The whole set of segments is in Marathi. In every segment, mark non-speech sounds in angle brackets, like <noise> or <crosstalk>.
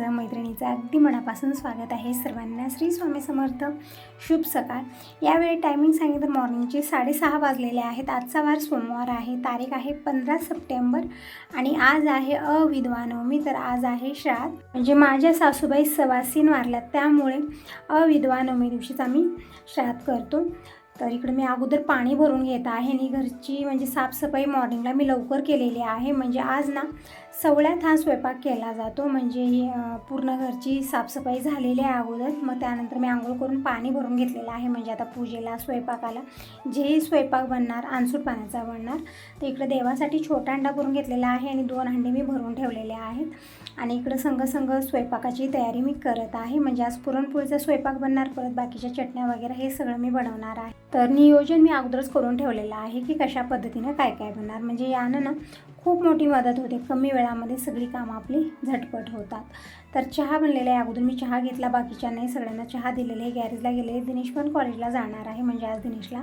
सर्व माझ्या मैत्रिणीचं अगदी मनापासून स्वागत आहे सर्वांना. श्री स्वामी समर्थ. शुभ सकाळ. यावेळी टायमिंग सांगितलं मॉर्निंगचे साडेसहा वाजलेले आहेत. आजचा वार सोमवार आहे. तारीख आहे पंधरा सप्टेंबर आणि आज आहे अविद्वानवमी तर आज आहे श्राद्ध. म्हणजे माझ्या सासूबाई सवासीन वारल्यात. त्यामुळे अविद्वानवमी दिवशीच आम्ही श्राद्ध करतो. तर इकडे मी अगोदर पाणी भरून घेत आहे. आणि घरची म्हणजे साफसफाई मॉर्निंगला मी लवकर केलेली आहे. म्हणजे आज ना सवळ्यात हा स्वयंपाक केला जातो म्हणजे पूर्ण घरची साफसफाई झालेली आहे अगोदर. मग त्यानंतर मी आंघोळ करून पाणी भरून घेतलेलं आहे म्हणजे आता पूजेला स्वयंपाकाला. जे स्वयंपाक बनणार आणसूट पाण्याचा बनणार तर इकडे देवासाठी छोटा अंडा करून घेतलेला आहे आणि दोन अंडे मी भरून ठेवलेले आहेत. आणि इकडं संघ संग स्वयंपाकाची तयारी मी करत आहे. म्हणजे आज पुरणपोळीचा स्वयंपाक बनणार परत बाकीच्या चटण्या वगैरे हे सगळं मी बनवणार आहे. तर नियोजन मी अगोदरच करून ठेवलेलं आहे की कशा पद्धतीनं काय काय बनणार. म्हणजे यानं ना खूप मोठी मदत होते. कमी वेळामध्ये सगळी कामं आपली झटपट होतात. तर चहा बनलेला आहे अगोदर. मी चहा घेतला. बाकीच्या नाही सगळ्यांना चहा दिलेले आहे. गॅरेजला गेले दिनेश पण कॉलेजला जाणार आहे. म्हणजे आज दिनेशला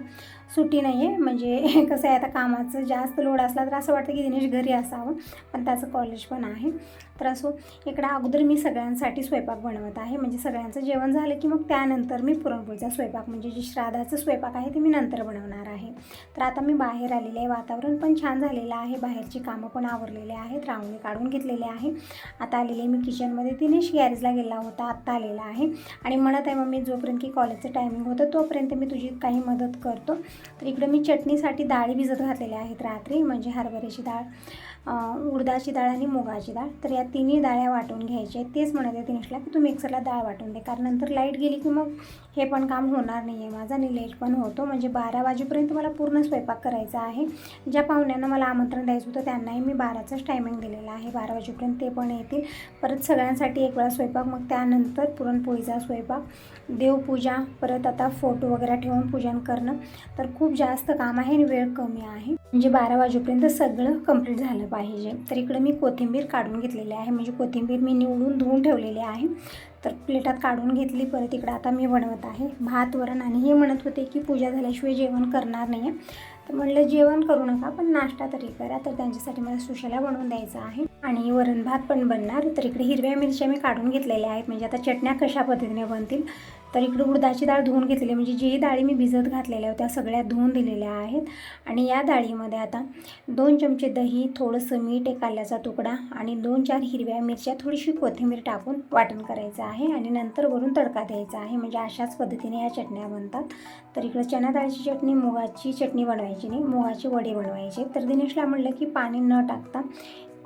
सुट्टी नाही आहे. म्हणजे <laughs> कसं आहे आता कामाचं जास्त लोड असला तर असं वाटतं की दिनेश घरी असावं. पण त्याचं कॉलेज पण आहे. तर असो इकडं अगोदर मी सगळ्यांसाठी स्वयंपाक बनवत आहे. म्हणजे सगळ्यांचं जेवण झालं की मग त्यानंतर मी पुरणपोळीचा स्वयंपाक. म्हणजे जे श्राद्धाचं स्वयंपाक आहे ते मी नंतर बनवणार आहे. तर आता मी बाहेर आलेले आहे. वातावरण पण छान झालेलं आहे. बाहेरची कामं पण आवरलेले आहेत रांगोळी काढून घेतलेले आहे आता आलेले मी किचनमध्ये. दिनेश गॅरेजला गेला होता आत्ता आलेला आहे. आणि म्हणत आहे मम्मी जोपर्यंत की कॉलेजचं टायमिंग होतं तोपर्यंत मी तुझी काही मदत करतो. तर इकडं मी चटणीसाठी डाळी भिजत घातलेल्या आहेत रात्री म्हणजे हरभऱ्याची डाळ. उडदाची डाळ आणि मुगाची डाळ. तर या तिन्ही डाळ्या वाटून घ्यायच्या आहेत. तेच म्हणत आहे दिनेशला की तू मिक्सरला डाळ वाटून दे कारण नंतर लाइट गेली की मग हे पण काम होणार नाही आहे माझा आणि लेट पण होतो. म्हणजे बारा वाजेपर्यंत मला पूर्ण स्वयंपाक करायचा आहे. ज्या पाहुण्यांना मला आमंत्रण द्यायचं होतं त्यांनाही मी बाराचाच टायमिंग दिलेला आहे. बारा वाजेपर्यंत ते पण येतील. परत सगळ्यांसाठी एक वेळा स्वयंपाक मग त्यानंतर पुरणपोळीचा स्वयंपाक देवपूजा परत आता फोटो वगैरे ठेवून पूजन करणं. तर खूप जास्त काम आहे आणि वेळ कमी आहे. म्हणजे बारा वाजेपर्यंत सगळं कंप्लीट झालं पाहिजे. तर इकडं मी कोथिंबीर काढून घेतलेली आहे. म्हणजे कोथिंबीर मी निवडून धुवून ठेवलेली आहे. तर प्लेटात काढून घेतली परत इकडं आता मी बनवत आहे. भात वरण आणि हे म्हणत होते की पूजा झाल्याशिवाय जेवण करणार नाही आहे तर म्हणलं जेवण करू नका पण नाश्ता तरी करा. तर त्यांच्यासाठी मला सुशाला बनवून द्यायचा आहे. आणि वरण भात पण बनणार. तर इकडे हिरव्या मिरच्या मी काढून घेतलेल्या आहेत. म्हणजे आता चटण्या कशा पद्धतीने बनतील तर इकडे उडदाची डाळ धुवून घेतलेली आहे. म्हणजे जी डाळी मी भिजत घातलेल्या होत्या सगळ्या धुवून दिलेल्या आहेत. आणि या डाळीमध्ये आता दोन चमचे दही थोडंसं मीठ एक आल्याचा तुकडा आणि दोन चार हिरव्या मिरच्या थोडीशी कोथिंबीर टाकून वाटण करायचं आहे आणि नंतर वरून तडका द्यायचा आहे. म्हणजे अशाच पद्धतीने या चटण्या बनतात. तर इकडं चना डाळीची चटणी मुगाची चटणी बनवायची नाही मुगाचे वडे बनवायचे. तर दिनेशला म्हटलं की पाणी न टाकता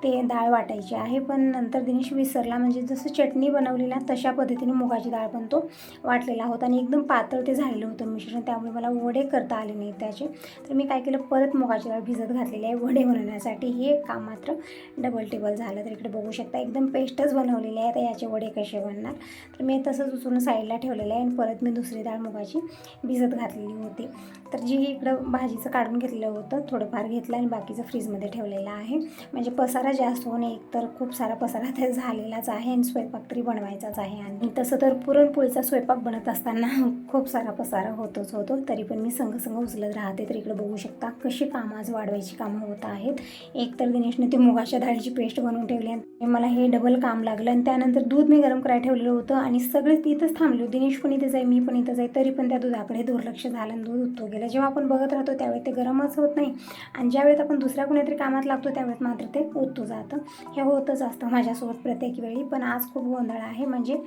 ते डाळ वाटायची आहे. पण नंतर दिनेश विसरला. म्हणजे जसं चटणी बनवली ना तशा पद्धतीने मुगाची डाळ पण तो वाटलेला होता. आणि एकदम पातळ ते झालेलं होतं मिश्रण. त्यामुळे मला वडे करता आले नाही त्याचे. तर मी काय केलं परत मुगाची डाळ भिजत घातलेली आहे. वडे बनवण्यासाठी हे काम मात्र डबल टेबल झालं. तर इकडे बघू शकता एकदम पेस्टच बनवलेली आहे. तर याचे वडे कसे बनणार? तर मी तसंच उचलून साईडला ठेवलेलं आहे. आणि परत मी दुसरी डाळ मुगाची भिजत घातलेली होती. तर जी इकडं भाजीचं काढून घेतलेलं होतं थोडंफार घेतलं आणि बाकीचं फ्रीजमध्ये ठेवलेलं आहे. म्हणजे पसारा जास्त होणे एक तर खूप सारा पसारा तर झालेलाच आहे आणि स्वयंपाक तरी बनवायचाच आहे. आणि तसं तर पुरणपोळीचा स्वयंपाक बनत असताना खूप सारा पसारा होतोच होतो. तरी पण मी संघ उचलत राहते. तर इकडे बघू शकता कशी कामं आज वाढवायची कामं होत आहेत. एक तर दिनेशने ते मुगाच्या डाळीची पेस्ट बनवून ठेवली आणि मला हे डबल काम लागलं. आणि त्यानंतर दूध मी गरम करायला ठेवलेलं होतं आणि सगळे तिथंच थांबले दिनेश पण इथं जाई मी पण इथं जाई तरी पण त्या दुधाकडे दुर्लक्ष झालं आणि दूध उतू गेलं. जेव्हा आपण बघत राहतो त्यावेळी ते गरमच होत नाही. आणि ज्यावेळेस आपण दुसऱ्या कुणीतरी कामात लागतो त्यावेळेस मात्र ते उतू जातं. हे होतच असतं माझ्यासोबत प्रत्येक वेळी. पण आज खूप गोंधळ आहे. म्हणजे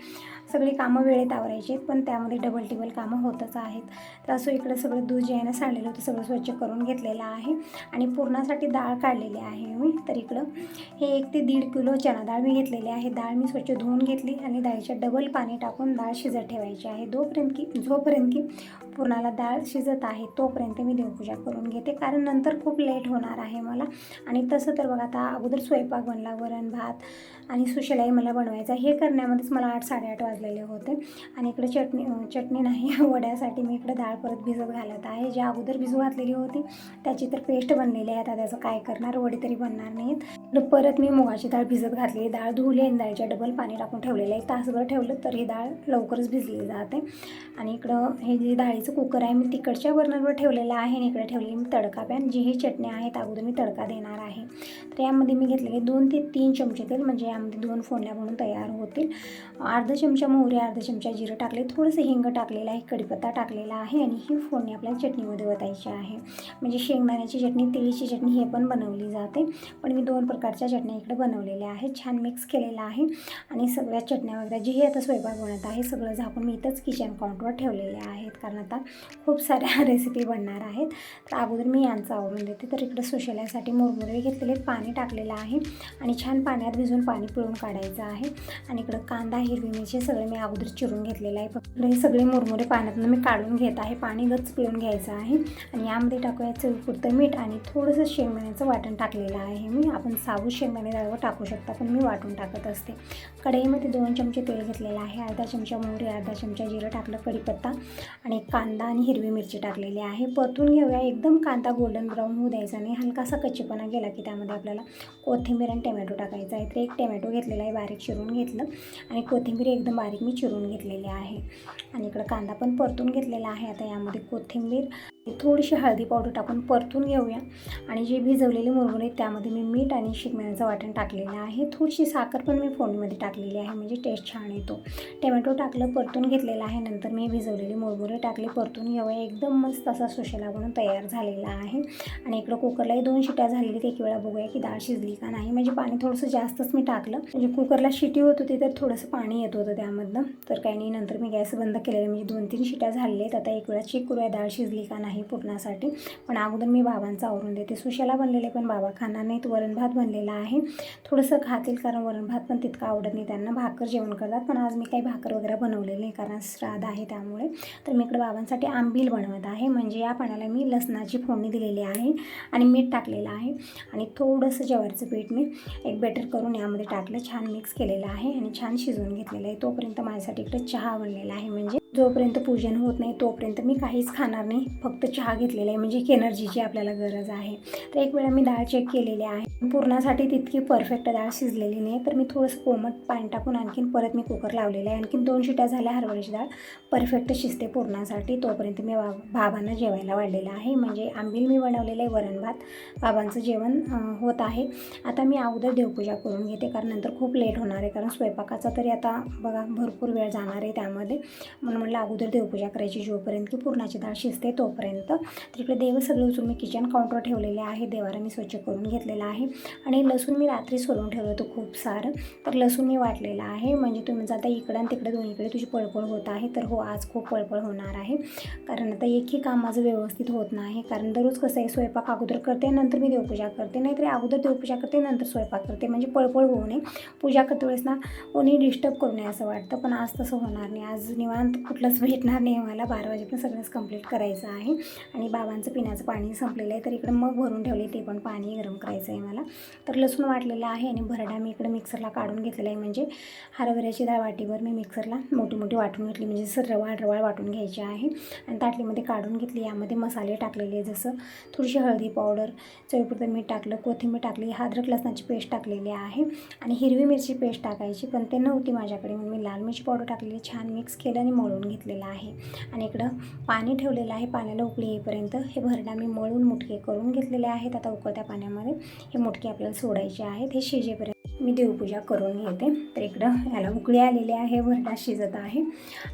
सगळी कामं वेळेत आवरायची आहेत पण त्यामध्ये डबल टेबल कामं होतच आहेत. तर असं इकडं सगळं दूध जे आहे ना सांडलेलं होतं सगळं स्वच्छ करून घेतलेलं आहे. आणि पूर्णासाठी डाळ काढलेली आहे मी. तर इकडं हे एक ते दीड किलो चणा डाळ मी घेतलेली आहे. डाळ मी स्वच्छ धुवून घेतली आणि डाळीच्या डबल पाणी टाकून डाळ शिजत ठेवायची आहे. दोपर्यंत की जोपर्यंत की पूर्णाला डाळ शिजत आहे तोपर्यंत मी देवपूजा करून घेते. कारण नंतर खूप लेट होणार आहे मला. आणि तसं तर बघा आता अगोदर स्वयंपाक बनला वरण भात आणि सुशलाई मला बनवायचा. हे करण्यामध्येच मला आठ साडेआठ वाजलेले होते. आणि इकडे चटणी चटणी नाही <laughs> वड्यासाठी मी इकडे डाळ परत भिजत घालत आहे. ज्या अगोदर भिजू घातलेली होती त्याची तर पेस्ट बनलेली आहे. आता त्याचं काय करणार? वडी तरी बनणार नाहीत. परत मी मुगाची डाळ भिजत घातली डाळ धुवली आणि डाळीच्या डबल पाणी टाकून ठेवलेलं आहे. तासभर ठेवलं तर ही डाळ लवकरच भिजली जाते. आणि इकडं हे जे डाळीचं कुकर आहे मी तिकडच्या बर्नरवर ठेवलेलं आहे आणि इकडे ठेवलेली मी तडका पॅन. जी ही चटणी आहेत अगोदर मी तडका देणार आहे. तर यामध्ये मी घेतलेले दोन ते तीन चमचे तेल म्हणजे यामध्ये दोन फोडण्या म्हणून तयार होतील. अर्धा चमचा मोहरी अर्धा चमचा जिरं टाकले. थोडंसं हिंग टाकलेलं आहे कढीपत्ता टाकलेला आहे आणि ही फोडणी आपल्याला चटणीमध्ये वतायची आहे. म्हणजे शेंगदाण्याची चटणी तिळीची चटणी हे पण बनवली जाते. पण मी दोन प्रकारच्या चटण्या इकडे बनवलेल्या आहेत. छान मिक्स केलेलं आहे. आणि सगळ्या चटण्या वगैरे जे हे आता स्वयंपाक बनत आहे सगळं झाकून मी इथंच किचन काउंटवर ठेवलेले आहेत. कारण आता खूप साऱ्या <laughs> रेसिपी बनणार आहेत. तर अगोदर मी यांचं आवडून देते. तर इकडं सुशेल्यासाठी मुरमुरे घेतलेले पाणी टाकलेलं आहे आणि छान पाण्यात भिजून पाणी पिळून काढायचं आहे. आणि इकडं कांदा हिरवी मिरची सगळे मी अगोदर चिरून घेतलेलं आहे. फक्त हे सगळे मुरमुरे पाण्यातून मी काढून घेत आहे. पाणी गच पिळून घ्यायचं आहे. आणि यामध्ये टाकूया चवीपुरतं मीठ आणि थोडंसं शेंगदाण्याचं वाटण टाकलेलं आहे मी. आपण साबूत शेंगदाणे डाळवर टाकू शकता पण मी वाटून टाकत असते. कढईमध्ये दोन चमचे तेल घेतलेलं आहे. अर्धा चमचा मोहरी अर्धा चमचा जिरं टाकलं कढीपत्ता आणि कांदा आणि हिरवी मिरची टाकलेली आहे. परतून घेऊया. एकदम कांदा गोल्डन ब्राऊन होऊ द्यायचा नाही. हलकासा कच्चेपणा गेला की त्यामध्ये आपल्याला कोथिंबीर आणि टोमॅटो टाकायचा आहे. तर एक टोमॅटो घेतलेला आहे बारीक चिरून घेतलं. आणि कोथिंबीर एकदम बारीक मी चिरून घेतलेली आहे. आणि इकडं कांदा पण परतून घेतलेला आहे. आता यामध्ये कोथिंबीर थोडीशी हळदी पावडर टाकून परतून घेऊया. आणि जे भिजवलेली मुरमुरे त्यामध्ये मी मीठ आणि शेंगदाण्याचं वाटण टाकलेलं आहे. थोडीशी साखर पण मी फोडणीमध्ये टाकलेली आहे म्हणजे टेस्ट छान येतो. टमॅटो टाकलं परतून घेतलेलं आहे. नंतर मी भिजवलेली मुरमुरे टाकले परतून घेऊया. एकदम मस्त असा सुशेला बनून तयार झालेला आहे. आणि इकडं कुकरलाही दोन शिट्या झालेली एक वेळा बघूया की डाळ शिजली का नाही. म्हणजे पाणी थोडंसं जास्तच मी टाकलं. म्हणजे कुकरला शिटी होत होती तर थोडंसं पाणी येत होतं त्यामधनं. तर काही नाही नंतर मी गॅस बंद केलेला म्हणजे दोन तीन शिट्या झालेल्या आहेत. आता एक वेळा चेक करूया डाळ शिजली का नाही. पुरणासाठी. पण अगोदर मी बाबांचा आवरून देते. सुशाला बनलेले पण बाबा खाणार नाहीत. वरण भात बनलेला आहे. थोडंसं खातील कारण वरण भात पण तितकं आवडत नाही त्यांना. भाकर जेवण करतात. पण आज मी काही भाकर वगैरे बनवलेली नाही कारण श्राद्ध आहे त्यामुळे. तर मी इकडे बाबांसाठी आंबील बनवत आहे. म्हणजे या पाण्याला मी लसणाची फोडणी दिलेली आहे आणि मीठ टाकलेलं आहे. आणि थोडंसं ज्वारीचं पीठ मी एक बेटर करून यामध्ये टाकलं. छान मिक्स केलेलं आहे आणि छान शिजवून घेतलेलं आहे. तोपर्यंत माझ्यासाठी इकडे चहा बनलेला आहे. म्हणजे जोपर्यंत पूजन होत नाही तोपर्यंत मी काहीच खाणार नाही. फक्त चहा घेतलेला आहे. म्हणजे एक एनर्जीची आपल्याला गरज आहे. तर एक वेळा मी डाळ चेक केलेली आहे. पूर्णासाठी तितकी परफेक्ट डाळ शिजलेली नाही. तर मी थोडंसं कोमट पाणी टाकून आणखीन परत मी कुकर लावलेला आहे. आणखीन दोन शिट्या झाल्या हरभऱ्याची डाळ. परफेक्ट शिजते पूर्णासाठी. तोपर्यंत मी बा बाबांना जेवायला वाढलेलं आहे. म्हणजे आंबील मी बनवलेलं आहे वरण भात. बाबांचं जेवण होत आहे. आता मी अगोदर देवपूजा करून घेते. कारण नंतर खूप लेट होणार आहे. कारण स्वयंपाकाचा तरी आता बघा भरपूर वेळ जाणार आहे त्यामध्ये. म्हणून म्हटलं अगोदर देवपूजा करायची जोपर्यंत की पूर्णाची डाळ शिजते तोपर्यंत. तर इकडे देव सगळे उचलून मी किचन काउंटर ठेवलेले आहे. देवाला मी स्वच्छ करून घेतलेला आहे. आणि लसूण मी रात्री सोलून ठेवलं होतं खूप सारं. तर लसूण मी वाटलेलं आहे. म्हणजे तुम्ही जाता इकडं आणि तिकडे दोन्हीकडे तुझी पळपळ होत आहे तर हो आज खूप पळपळ होणार आहे. कारण आता एकही काम माझं व्यवस्थित होत नाही. कारण दररोज कसं आहे स्वयंपाक अगोदर करते नंतर मी देवपूजा करते. नाहीतरी अगोदर देवपूजा करते नंतर स्वयंपाक करते. म्हणजे पळपळ होऊ नये. पूजा करते वेळेस ना कोणी डिस्टर्ब करू नये असं वाटतं. पण आज तसं होणार नाही. आज निवांत कुठलंच भेटणार नाही मला बारा वाजेपर्यंत सगळंच कंप्लीट करायचं आहे. आणि बाबांचं पिण्याचं पाणी संपलेलं आहे तर इकडं मग भरून ठेवले ते पण पाणी गरम करायचं आहे मला तर लसूण वाटलेलं आहे आणि भरडा मी इकडे मिक्सरला काढून घेतलेला आहे. म्हणजे हरभऱ्याची डाळ वाटीवर मी मिक्सरला मोठी मोठी वाटून घेतली. म्हणजे जसं रवाळ रवाळ वाटून घ्यायची आहे. आणि ताटलीमध्ये काढून घेतली. यामध्ये मसाले टाकलेले जसं थोडीशी हळदी पावडर चवीपुरतं मीठ टाकलं कोथिंबीर टाकली अद्रक लसणाची पेस्ट टाकलेली आहे. आणि हिरवी मिरची पेस्ट टाकायची पण ते नव्हती माझ्याकडे. म्हणून मी लाल मिरची पावडर टाकलेली छान मिक्स केलं आणि मळून घेतलेलं आहे. आणि इकडं पाणी ठेवलेलं आहे. पाण्याला उकळी येईपर्यंत हे भरडा मी मळून मुटके करून घेतलेले आहेत. आता उकळत्या पाण्यामध्ये हे मुटके आपल्याला सोडायचे आहेत. हे शिजेपर्यंत मी देवपूजा करून घेते. तर इकडं याला उकळी आलेली आहे भरडा शिजत आहे.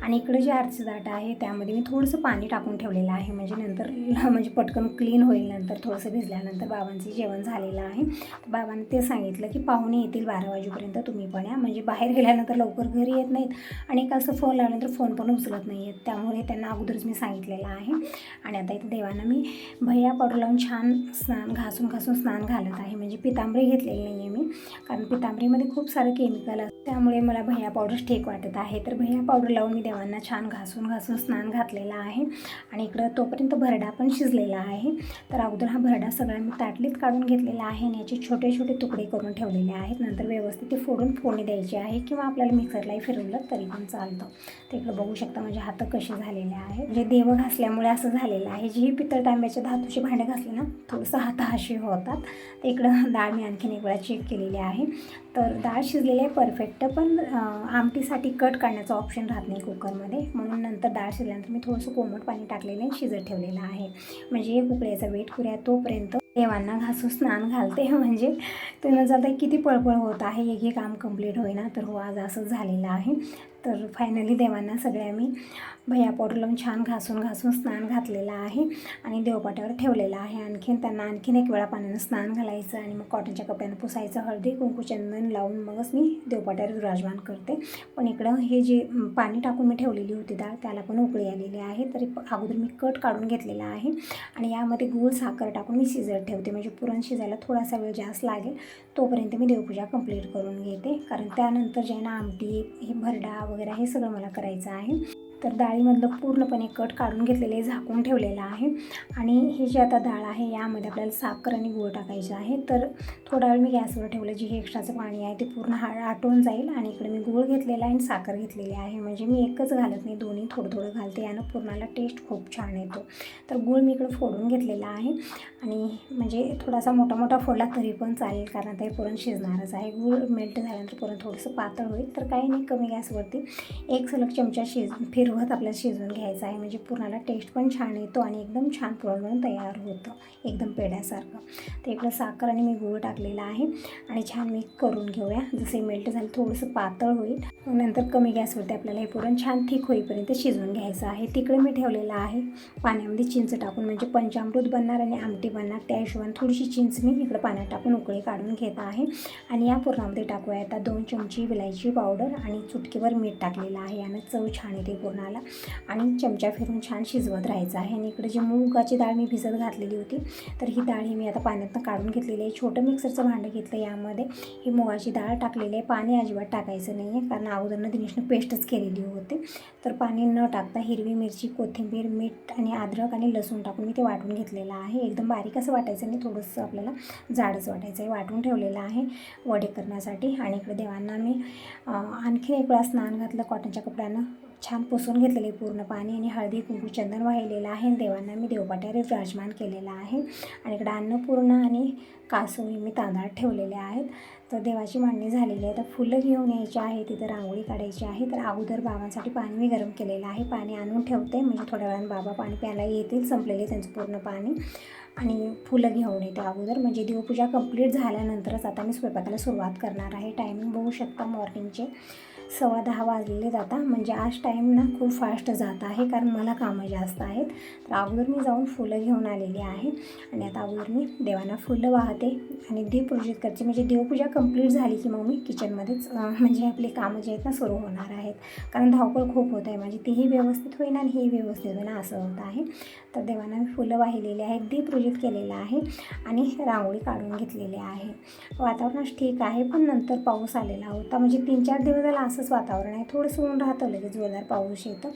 आणि इकडं जे आरचं दाट आहे त्यामध्ये मी थोडंसं पाणी टाकून ठेवलेलं आहे. म्हणजे नंतर म्हणजे पटकन क्लीन होईल नंतर थोडंसं भिजल्यानंतर बाबांचं जेवण झालेलं आहे. तर बाबांनी ते सांगितलं की पाहुणे येतील बारा वाजेपर्यंत तुम्ही पण या. म्हणजे बाहेर गेल्यानंतर लवकर घरी येत नाहीत आणि कसं फोन लावल्यानंतर फोन पण उचलत नाही आहेत. त्यामुळे त्यांना अगोदरच मी सांगितलेलं आहे. आणि आता इथं देवांना मी भैया पावडर लावून छान स्नान घासून घासून स्नान घालत आहे. म्हणजे पितांबरी घेतलेली नाही आहे मी. कारण तांबरीमध्ये खूप सारं केमिकल असतं. त्यामुळे मला भैया पावडर ठीक वाटत आहे. तर भैया पावडर लावून मी देवांना छान घासून घासून स्नान घातलेलं आहे. आणि इकडं तोपर्यंत भरडा पण शिजलेला आहे. तर अगोदर हा भरडा सगळा मी ताटलीत काढून घेतलेला आहे आणि याचे छोटे छोटे तुकडे करून ठेवलेले आहेत. नंतर व्यवस्थित ते फोडून फोडणी द्यायची आहे किंवा आपल्याला मिक्सरलाही फिरवलं तरी पण चालतं. ते इकडं बघू शकता माझे हात कसे झालेले आहेत. म्हणजे देव घासल्यामुळे असं झालेलं आहे. जी पितळ तांब्याच्या धातूची भांडे घासली ना थोडंसं हाताहाशी होतात. तर इकडं डाळ मी आणखीन एक वेळा चेक केलेली आहे. तर डाळ शिजलेली आहे परफेक्ट पण आमटीसाठी कट काढण्याचा ऑप्शन राहत नाही कुकरमध्ये. म्हणून नंतर डाळ शिजल्यानंतर मी थोडंसं कोमट पाणी टाकलेलं आहे शिजत ठेवलेलं आहे. म्हणजे हे उकळ्याचा वेट करूया तोपर्यंत देवांना घासून स्नान घालते. <laughs> म्हणजे तुम्ही जाता किती पळपळ होत आहे एक हे काम कंप्लीट होईना तर हो आज असंच झालेलं आहे. तर फायनली देवांना सगळ्या मी भैया पावडर लावून छान घासून घासून स्नान घातलेलं आहे आणि देवपाट्यावर ठेवलेलं आहे. आणखीन त्यांना आणखीन एक वेळा पाण्यानं स्नान घालायचं आणि मग कॉटनच्या कपड्यानं पुसायचं हळदी कुंकू चंदन लावून मगच मी देवपाट्यावर विराजमान करते. पण इकडं हे जे पाणी टाकून मी ठेवलेली होती डाळ त्याला पण उकळी आलेली आहे. तरी अगोदर मी कट काढून घेतलेला आहे आणि यामध्ये गूळ साखर टाकून मी शिजत ठेवते. म्हणजे पुरण शिजायला थोडासा वेळ जास्त लागेल तोपर्यंत मी देवपूजा कंप्लीट करून घेते. कारण त्यानंतर जे आहे ना आमटी हे भरडा वगैरे हे सगळं मला करायचं आहे. तर डाळीमधलं पूर्णपणे कट काढून घेतलेले झाकून ठेवलेलं आहे. आणि ही जी आता डाळ आहे यामध्ये आपल्याला साखर आणि गूळ टाकायचं आहे. तर थोडा वेळ मी गॅसवर ठेवलं जे हे एक्स्ट्राचं पाणी आहे ते पूर्ण हा आटून जाईल. आणि इकडे मी गूळ घेतलेला आहे आणि साखर घेतलेली आहे. म्हणजे मी एकच घालत नाही दोन्ही थोडं थोडं घालते. यानं पूर्णाला टेस्ट खूप छान येतो. तर गूळ मी इकडे फोडून घेतलेला आहे. आणि म्हणजे थोडासा मोठा मोठा फोडला तरी पण चालेल कारण ते पुरण शिजणारच आहे. गूळ मेल्ट झाल्यानंतर पुरण थोडंसं पातळ होईल. तर काही नाही कमी गॅसवरती एक सलग चमचा शिज फिरवत आपल्याला शिजवून घ्यायचं आहे. म्हणजे पुरणाला टेस्ट पण छान येतो आणि एकदम छान पुरण म्हणून तयार होतं. एकदम पेढ्यासारखं. तर इकडं साखर आणि मी गूळ टाकलेला आहे आणि छान मिक्स करून घेऊया. जसे मेल्ट झालं थोडंसं पातळ होईल. नंतर कमी गॅसवरती आपल्याला हे पुरण छान थिक होईपर्यंत शिजवून घ्यायचं आहे. तिकडे मी ठेवलेलं आहे पाण्यामध्ये चिंच टाकून. म्हणजे पंचामृत बनणार आणि आमटी बनणार. त्या हिशोबाने थोडीशी चिंच मी इकडं पाण्यात टाकून उकळी काढून घेत आहे. आणि या पुरणामध्ये टाकूया. आता दोन चमची विलायची पावडर आणि चुटकीवर मीठ टाकलेलं आहे. यानं चव छान येते पुरणाला आणि चमचा फिरून छान शिजवत राहायचं आहे. आणि इकडे जी मुगाची डाळ मी भिजत घातलेली होती तर ही डाळ ही मी आता पाण्यातनं काढून घेतलेली आहे. छोटं मिक्सरचं भांडं घेतलं यामध्ये. ही मुगाची डाळ टाकलेली आहे. पाणी अजिबात टाकायचं नाही आहे कारण अगोदरनं दिनेशनं पेस्टच केलेली होती. तर पाणी न टाकता हिरवी मिरची कोथिंबीर मीठ आणि अद्रक आणि लसूण टाकून मी ते वाटून घेतलेलं आहे. एकदम बारीक असं वाटायचं नाही थोडंसं आपल्याला जाडच वाटायचं आहे. वाटून ठेवलेलं आहे वडे करण्यासाठी. आणि इकडे देवांना मी आणखी एक वेळा स्नान घातलं कॉटनच्या कपड्यानं. छान पुसून घेतलेले पूर्ण पाणी आणि हळदी कुंकू चंदन वाहिलेलं आहे. आणि देवांना मी देवपाट्यावर विराजमान केलेला आहे. आणि इकडं अन्नपूर्ण आणि कासोळी मी तांदळात ठेवलेले आहेत. तर देवाची मांडणी झालेली आहे. तर फुलं घेऊन यायची आहे तिथं रांगोळी काढायची आहे. तर अगोदर बाबांसाठी पाणी मी गरम केलेलं आहे. पाणी आणून ठेवते. म्हणजे थोड्या वेळानं बाबा पाणी प्यायला येतील. संपलेले त्यांचं पूर्ण पाणी. आणि फुलं घेऊन येते अगोदर. म्हणजे देवपूजा कंप्लीट झाल्यानंतरच आता मी स्वयंपाकाला सुरुवात करणार आहे. टायमिंग बघू शकता मॉर्निंगचे. सव्वा दहा वाजलेले जाता. म्हणजे आज टाईम ना खूप फास्ट जात आहे कारण मला कामं जास्त आहेत. तर अगोदर मी जाऊन फुलं घेऊन आलेली आहे. आणि आता अगोदर मी देवांना फुलं वाहते आणि दीपपूजित करते. म्हणजे देवपूजा कंप्लीट झाली की मग मी किचनमध्येच म्हणजे आपली कामं जे आहेत ना सुरू होणार आहेत. कारण धावपळ खूप होत आहे. म्हणजे तीही व्यवस्थित होईना आणि ही व्यवस्थित होईना असं होत आहे. तर देवांना मी फुलं वाहिलेली आहेत दीपपूजित केलेलं आहे आणि रांगोळी काढून घेतलेली आहे. वातावरण ठीक आहे पण नंतर पाऊस आलेला होता. म्हणजे तीन चार दिवस झाला असं असंच वातावरण आहे. थोडंसं ऊन राहतं लगेच जोरदार पाऊस येतं.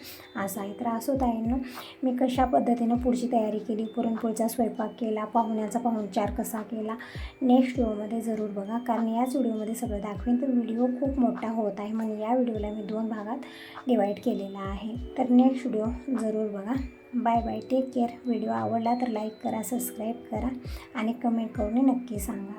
असं आहे. तर असं ना. मी कशा पद्धतीनं पुढची तयारी केली? पुरणपोळीचा स्वयंपाक केला पाहुण्याचा पाहुणचार कसा केला? नेक्स्ट व्हिडिओमध्ये जरूर बघा. कारण याच व्हिडिओमध्ये सगळं दाखवेन. तर व्हिडिओ खूप मोठा होत आहे. म्हणून या व्हिडिओला मी दोन भागात डिवाईड केलेला आहे. तर नेक्स्ट व्हिडिओ जरूर बघा. Bye bye take care video आवडला तर लाईक करा सबस्क्राईब करा आणि कमेंट करून नक्की सांगा.